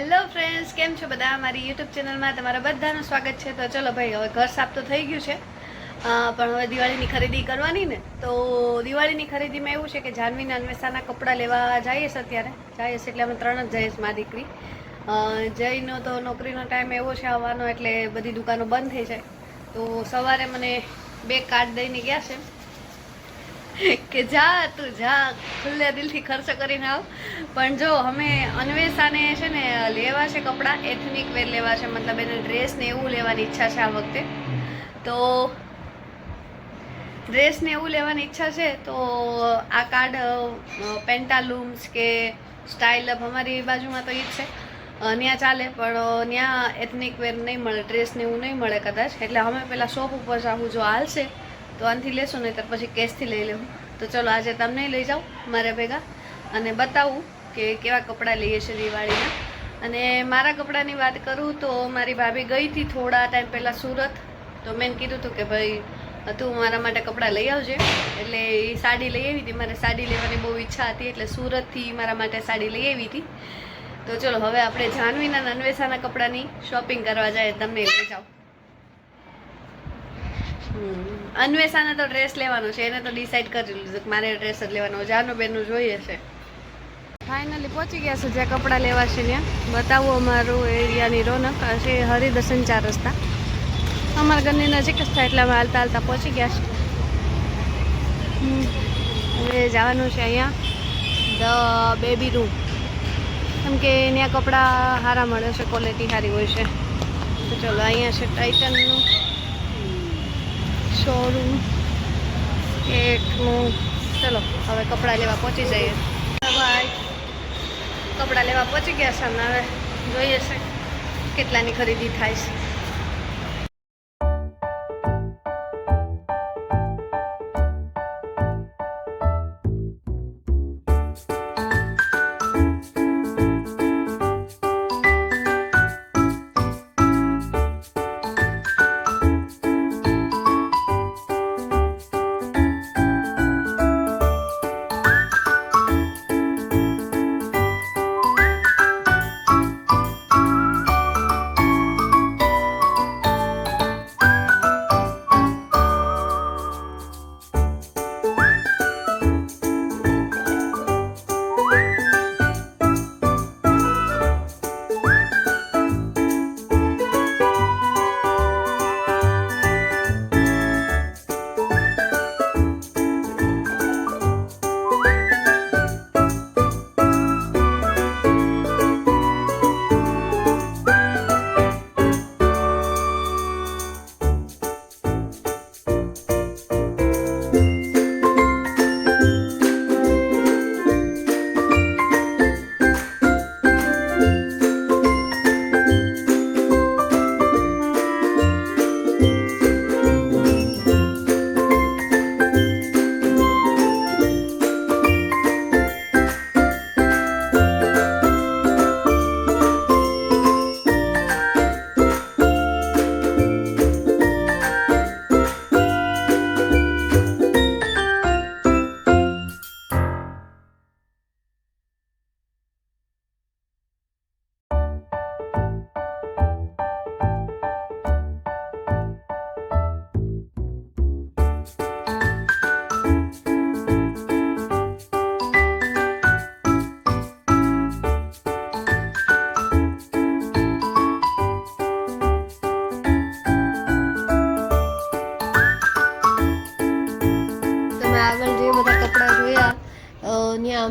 Hello friends કેમ છો બધા? મારી યુટ્યુબ ચેનલમાં તમારા બધાનું સ્વાગત છે. તો ચલો ભાઈ હવે ઘર સાફ તો થઈ ગયું છે. પણ હવે દિવાળીની ખરીદી કરવાની ને. તો દિવાળીની ખરીદીમાં એવું છે કે જાનવીના અન્વેષાના કપડાં લેવા જઈએ છીએ અત્યારે. જઈએ છીએ એટલે અમે ત્રણ જ જઈએ મારી દીકરી. અ, તો નોકરીનો ટાઈમ એવો છે આવવાનો એટલે બધી દુકાનો બંધ થઈ જાય. તો સવારે મને બે કાર્ડ દઈને ગયા છે. કે જા તું જા, ખુલ્લે દિલથી ખર્ચો કરીને આવ. પણ જો અમે અન્વેષાને છે ને, લેવા છે કપડાં એથનિક વેર લેવા છે, મતલબ એને ડ્રેસ ને એવું લેવાની ઈચ્છા છે આ વખતે. તો ડ્રેસ ને એવું લેવાની ઈચ્છા છે, તો આ કાર્ડ પેન્ટાલૂમ્સ કે સ્ટાઇલ અપ અમારી બાજુમાં તો એ જ છે. ત્યાં ચાલે, પણ ત્યાં એથનિક વેર નહીં મળે ડ્રેસ ને એવું નહીં મળે કદાચ. એટલે અમે પેલા શોપ ઉપર જાવું જો હાલશે તો આનાથી લેશું નહીં તો પછી કેશથી લઈ લેવું. તો ચલો, આજે તમને લઈ જાઉં, મારા ભેગા. અને બતાવું કે કેવા કપડાં લઈએ છીએ દિવાળીના. અને મારા કપડાની વાત કરું તો મારી ભાભી ગઈ હતી થોડા ટાઈમ પહેલાં સુરત. તો મેં કીધું હતું કે, ભાઈ, તું મારા માટે કપડાં લઈ આવજે. એટલે એ સાડી લઈ આવી હતી. મારે સાડી લેવાની બહુ ઈચ્છા હતી, એટલે સુરતથી મારા માટે સાડી લઈ આવી હતી. તો ચલો, હવે આપણે જાનવીના અને કપડાંની શોપિંગ કરવા જાય, તમને લઈ જાઓ. અન્વેષાને તો ડ્રેસ લેવાનો છે, એને તો ડિસાઈડ કરી લીધું કે મારે ડ્રેસ જ લેવાનો. જાનો બેનનું જોઈએ છે. ફાઇનલી પહોંચી ગયા છે જ્યાં કપડાં લેવા છે ત્યાં. બતાવો અમારું એરિયાની રોનક. છે હરિદર્શન ચાર રસ્તા. અમારા ઘરની નજીક જ થાય એટલે અમે હાલતા હાલતા પહોંચી ગયા છે. હવે જવાનું છે અહીંયા. ધ બેબી રૂમ કેમ કે ત્યાં કપડાં સારા મળે છે ક્વોલિટી સારી હોય છે. તો ચલો અહીંયા છે ટાઇટનનું શોરૂમ એકનું, ચલો, હવે કપડાં લેવા પહોંચી જઈએ. ભાઈ. કપડાં લેવા પહોંચી ગયા છે હવે જોઈએ છે કેટલાની ખરીદી થાય છે.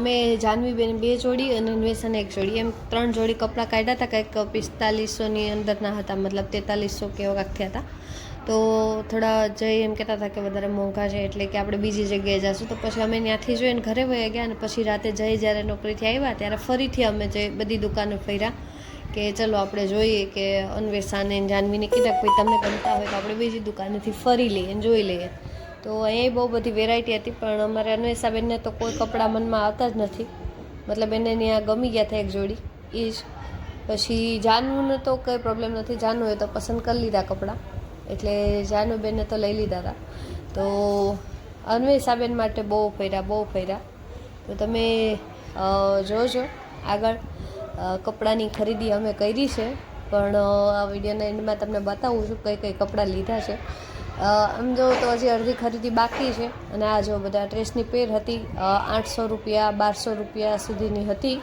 અમે જાનવીબેન બે જોડી અને અન્વેષણ એક જોડી. એમ ત્રણ જોડી કપડાં કાઢ્યા હતા, કંઈક પિસ્તાલીસોની અંદરના હતા, મતલબ તેતાલીસો કે એવા થયા હતા. તો થોડા જઈ એમ કહેતા હતા કે વધારે મોંઘા છે એટલે કે આપણે બીજી જગ્યાએ જઈશું તો પછી અમે ત્યાંથી જોઈને ઘરે વયા ગયા અને પછી રાતે જઈ જ્યારે નોકરીથી આવ્યા, ત્યારે ફરીથી અમે જે બધી દુકાનો ફર્યા કે ચલો આપણે જોઈએ કે અન્વેષાને જાનવીને કીધા ભાઈ તમને ગમતા હોય તો આપણે બીજી દુકાનેથી ફરી લઈએ જોઈ લઈએ. તો અહીંયા બહુ બધી વેરાયટી હતી, પણ અમારે અન્વેષાબેનને તો કોઈ કપડાં મનમાં આવતા જ નથી. મતલબ એને ત્યાં ગમી ગયા હતા એક જોડી, એ જ. પછી જાનુને તો કંઈ પ્રોબ્લેમ નથી, જાનુએ તો પસંદ કરી લીધા કપડાં. એટલે જાનુબેનને તો લઈ લીધા હતા તો અન્વેષાબેન માટે બહુ ફર્યા બહુ ફર્યા તો તમે જોજો આગળ કપડાની ખરીદી અમે કરી છે. પણ આ વિડીયોના એન્ડમાં તમને બતાવું છું કઈ કઈ કપડાં લીધા છે. આમ જો તો હજી અડધી ખરીદી બાકી છે અને આ જો બધા ડ્રેસની પેર હતી આઠસો રૂપિયા, બારસો રૂપિયા સુધીની હતી.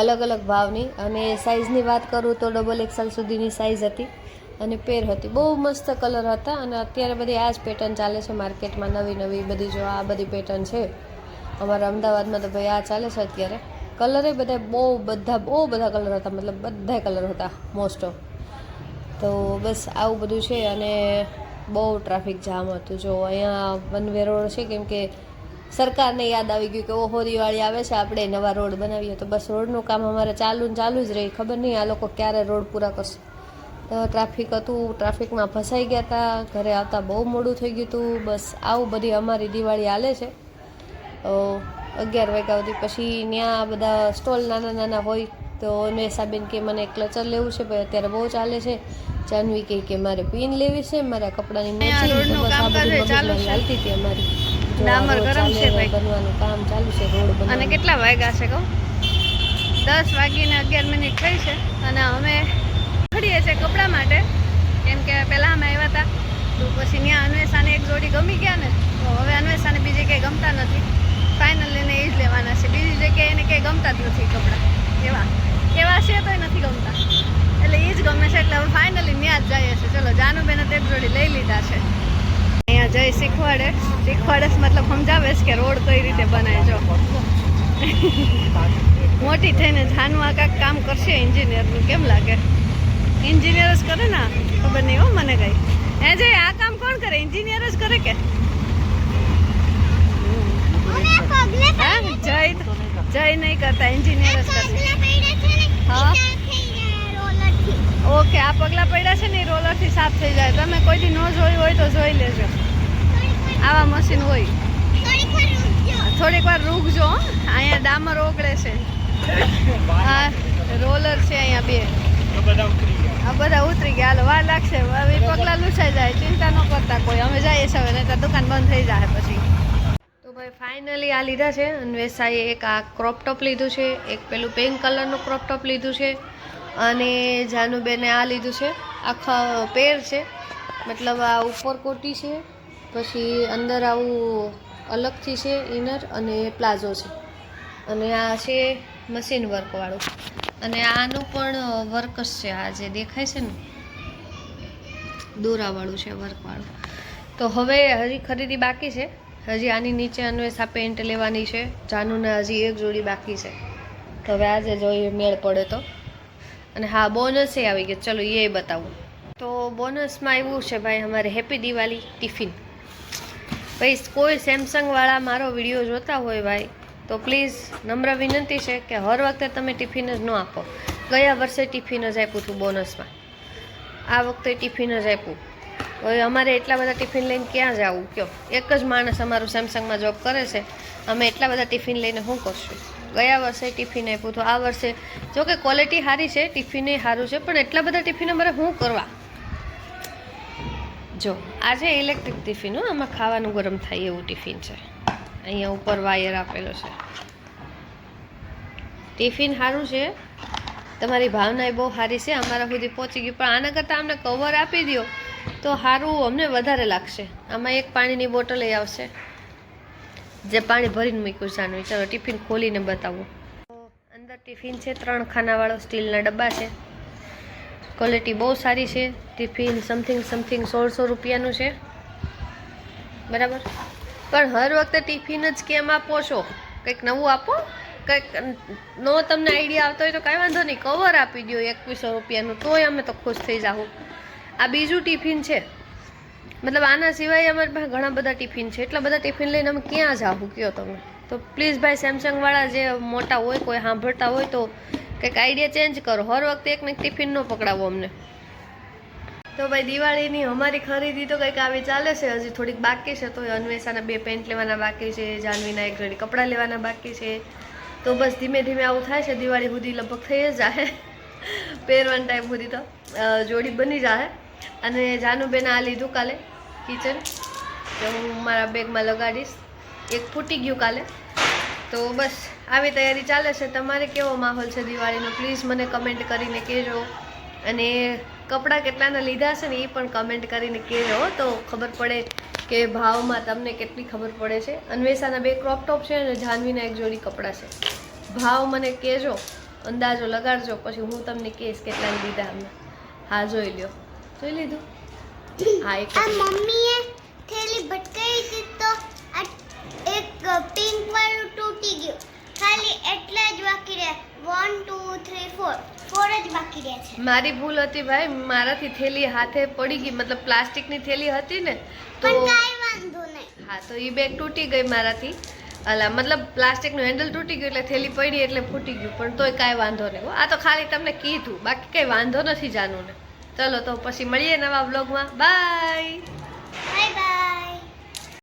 અલગ અલગ ભાવની અને સાઇઝની વાત કરું તો ડબલ એક્સલ સુધીની સાઇઝ હતી અને પેર હતી. બહુ મસ્ત કલર હતા અને અત્યારે બધી આ જ પેટર્ન ચાલે છે માર્કેટમાં નવી નવી બધી જો આ બધી પેટર્ન છે. અમારા અમદાવાદમાં તો ભાઈ આ ચાલે છે અત્યારે. કલરે બધા બહુ બધા બહુ બધા કલર હતા, મતલબ બધા કલર હતા મોસ્ટ ઓફ તો બસ આવું બધું છે અને બહુ ટ્રાફિક જામ હતું. જો અહીંયા વનવે રોડ છે, કેમ કે સરકારને યાદ આવી ગયું કે ઓહો, દિવાળી આવે છે, આપણે નવા રોડ બનાવીએ. તો બસ રોડનું કામ અમારે ચાલુ ને ચાલુ જ રહી. ખબર નહીં આ લોકો ક્યારે રોડ પૂરા કરશે. તો ટ્રાફિક હતું, ટ્રાફિકમાં ફસાઈ ગયા હતા ઘરે આવતા બહુ મોડું થઈ ગયું હતું બસ આવું બધી અમારી દિવાળી હાલે છે. અગિયાર વાગ્યા સુધી પછી ત્યાં બધા સ્ટોલ નાના નાના હોય તો નેસાબેન કે મને ક્લચર લેવું છે ભાઈ અત્યારે બહુ ચાલે છે. જાનવી કહે કે મારે પિન લેવી છે મારા કપડાની મેચિંગ તો બસ આ કામકાજ બધી ચાલુ મગજમારી છે. હાલતી હતી અમારી. ડામર ગરમ છે ભાઈ. બનવાનું કામ ચાલુ છે રોડ અને કેટલા વાગ્યા છે કહું? દસ વાગીને અગિયાર મિનિટ થઈ છે અને અમે ખડીએ છીએ કપડાં માટે. કેમ કે પહેલાં અમે આવ્યા હતા તો પછી ત્યાં અન્વેષાને એક જોડી ગમી ગયા ને તો હવે અન્વેષાને બીજી કંઈ ગમતા નથી. ફાઇનલ એને એ જ લેવાના છે. બીજી જગ્યાએ એને કંઈ ગમતા જ નથી કપડાં. એવા એવા છે તોય નથી ગમતા. એટલે એ જ ગમે છે એટલે હવે ફાઇનલી ત્યાં જ જઈએ છીએ. ચલો જાનુબેને તે જોડી લઈ લીધા છે. અહીંયા જઈ શીખવાડે. શીખવાડે મતલબ સમજાવે છે કે રોડ કઈ રીતે બનાય જો. મોટી થઈને જાનવા કાંઈક કામ કરશે એન્જિનિયરનું કેમ લાગે? એન્જિનિયર જ કરે ને ખબર નહીં હો મને કઈ. હે જે આ કામ કોણ કરે? એન્જિનિયર જ કરે કે? જય જય નહીં કરતા એન્જિનિયર જ કરશે હા? ઓકે આ પગલા પડ્યા છે ને એ રોલરથી સાફ થઈ જાય. તમે કોઈ દી ન જોયું હોય તો જોઈ લેજો. આવા મશીન હોય. થોડીક વાર રૂકજો હો. અહીંયા ડામર ઓગળે છે. હા રોલર છે અહીંયા બે. આ બધા ઉતરી ગયા. હાલો વાર લાગશે. હવે પગલા લૂછાઈ જાય. ચિંતા ન કરતા કોઈ. અમે જઈએ છીએ હવે નહીં તો દુકાન બંધ થઈ જાય પછી. ભાઈ ફાઇનલી આ લીધા છે. અન્વેષાએ એક આ ક્રોપ ટોપ લીધું છે. એક પેલું પિંક કલરનું ક્રોપ ટોપ લીધું છે. અને જાનુબેને આ લીધું છે. આખા પેર છે. મતલબ આ ઉપર કોટી છે. પછી અંદર આવું અલગથી છે ઇનર અને પ્લાઝો છે. અને આ છે મશીન વર્કવાળું અને આનું પણ વર્ક છે આ જે દેખાય છે ને દોરાવાળું છે વર્કવાળું તો હવે હજી ખરીદી બાકી છે. હજી આની નીચે અન્વેષા પેન્ટ લેવાની છે. જાનુને હજી એક જોડી બાકી છે. તો હવે આજે જોઈએ મેળ પડે તો. અને હા બોનસ આવી ગયો ચલો એ બતાવું. તો બોનસમાં એવું છે ભાઈ, અમારે હેપી દિવાળી ટિફિન ભાઈ, કોઈ સેમસંગવાળા મારો વીડિયો જોતા હોય ભાઈ, તો પ્લીઝ નમ્ર વિનંતી છે કે હર વખતે તમે ટિફિન જ ન આપો. ગયા વર્ષે ટિફિન જ આપ્યું હતું બોનસમાં આ વખતે ટિફિન જ આપ્યું. હવે અમારે એટલા બધા ટિફિન લઈને ક્યાં જવું? કયો? એક જ માણસ અમારું સેમસંગમાં જોબ કરે છે. અમે એટલા બધા ટિફિન લઈને શું કરશું? ગયા વર્ષે ટિફિન આપ્યું હતું. આ વર્ષે જો કે ક્વોલિટી સારી છે, ટિફિને સારું છે, પણ એટલા બધા ટિફિન અમારે શું કરવા? જો, આજે ઇલેક્ટ્રિક ટિફિન હો, આમાં ખાવાનું ગરમ થાય એવું ટિફિન છે. અહીંયા ઉપર વાયર આપેલો છે. ટિફિન સારું છે. તમારી ભાવના બહુ સારી છે. અમારા સુધી પહોંચી ગયું. પણ આના કરતાં અમને કવર આપી દો તો સારું અમને વધારે લાગશે. આમાં એક પાણીની બોટલ આવશે. જે પાણી ભરીને મૂક્યું જાણવી ચાલો, ટિફિન ખોલીને બતાવો. અંદર ટિફિન છે, ત્રણ ખાનાવાળો સ્ટીલના ડબ્બા છે. ક્વોલિટી બહુ સારી છે. ટિફિન સમથિંગ સમથિંગ સોળસો રૂપિયાનું છે. બરાબર? પણ હર વખતે ટિફિન જ કેમ આપો છો? કંઈક નવું આપો? કંઈક નો તમને આઈડિયા આવતો હોય તો કાંઈ વાંધો નહીં. કવર આપી દો એકવીસો રૂપિયાનું. તોય અમે તો ખુશ થઈ જાઉં આ બીજું ટિફિન છે. મતલબ આના સિવાય અમારી પાસે ઘણા બધા ટિફિન છે. એટલા બધા ટિફિન લઈને અમે ક્યાં જાવું કયો તમે? તો પ્લીઝ ભાઈ સેમસંગવાળા જે મોટા હોય, કોઈ સાંભળતા હોય તો કંઈક આઈડિયા ચેન્જ કરો. હર વખતે એક ને ટિફિન ન પકડાવો અમને. તો ભાઈ, દિવાળીની અમારી ખરીદી તો કંઈક આવી ચાલે છે. હજી થોડીક બાકી છે તો અન્વેષાના બે પેન્ટ લેવાના બાકી છે, જાનવીના એક જોડી કપડાં લેવાના બાકી છે. તો બસ ધીમે ધીમે આવું થાય છે. દિવાળી સુધી લગભગ થઈ જ જાય પહેરવાના ટાઈમ સુધી તો જોડી બની જાય અને જાનુબેન આ લીધું કાલે કિચન તો હું મારા બેગમાં લગાડીશ. એક ફૂટી ગયું કાલે. તો બસ, આવી તૈયારી ચાલે છે. તમારે કેવો માહોલ છે દિવાળીનો? પ્લીઝ મને કમેન્ટ કરીને કહેજો. અને કપડાં કેટલાના લીધા છે ને એ પણ કમેન્ટ કરીને કહેજો તો ખબર પડે કે ભાવમાં તમને કેટલી ખબર પડે છે. અન્વેષાના બે ક્રોપ ટોપ છે અને જાનવીના એક જોડી કપડાં છે. ભાવ મને કહેજો, અંદાજો લગાડજો. પછી હું તમને કહીશ કેટલાને લીધા અમે હા, જોઈ લ્યો. જોઈ લીધું? હા એક આ મમ્મીએ થેલી ભટકાઈ હતી તો આ એક પિંક વાળું તૂટી ગયું. ખાલી એટલા જ બાકી રહ્યા. One two three four four જ બાકી રહ્યા છે. મારી ભૂલ હતી ભાઈ. મારાથી થેલી હાથે પડી ગઈ. મતલબ પ્લાસ્ટિકની થેલી હતી ને તો પણ કાંઈ વાંધો નહીં. હા તો એ બેગ તૂટી ગઈ મારાથી. અલા મતલબ પ્લાસ્ટિકનું હેન્ડલ તૂટી ગયું એટલે થેલી પડી એટલે ફૂટી ગયું. પણ તોય કાંઈ વાંધો નહીં હો. આ તો ખાલી તમને કીધું. બાકી કંઈ વાંધો નથી જાનું ને ચલો તો પછી મળીએ નવા બ્લોગમાં બાય બાય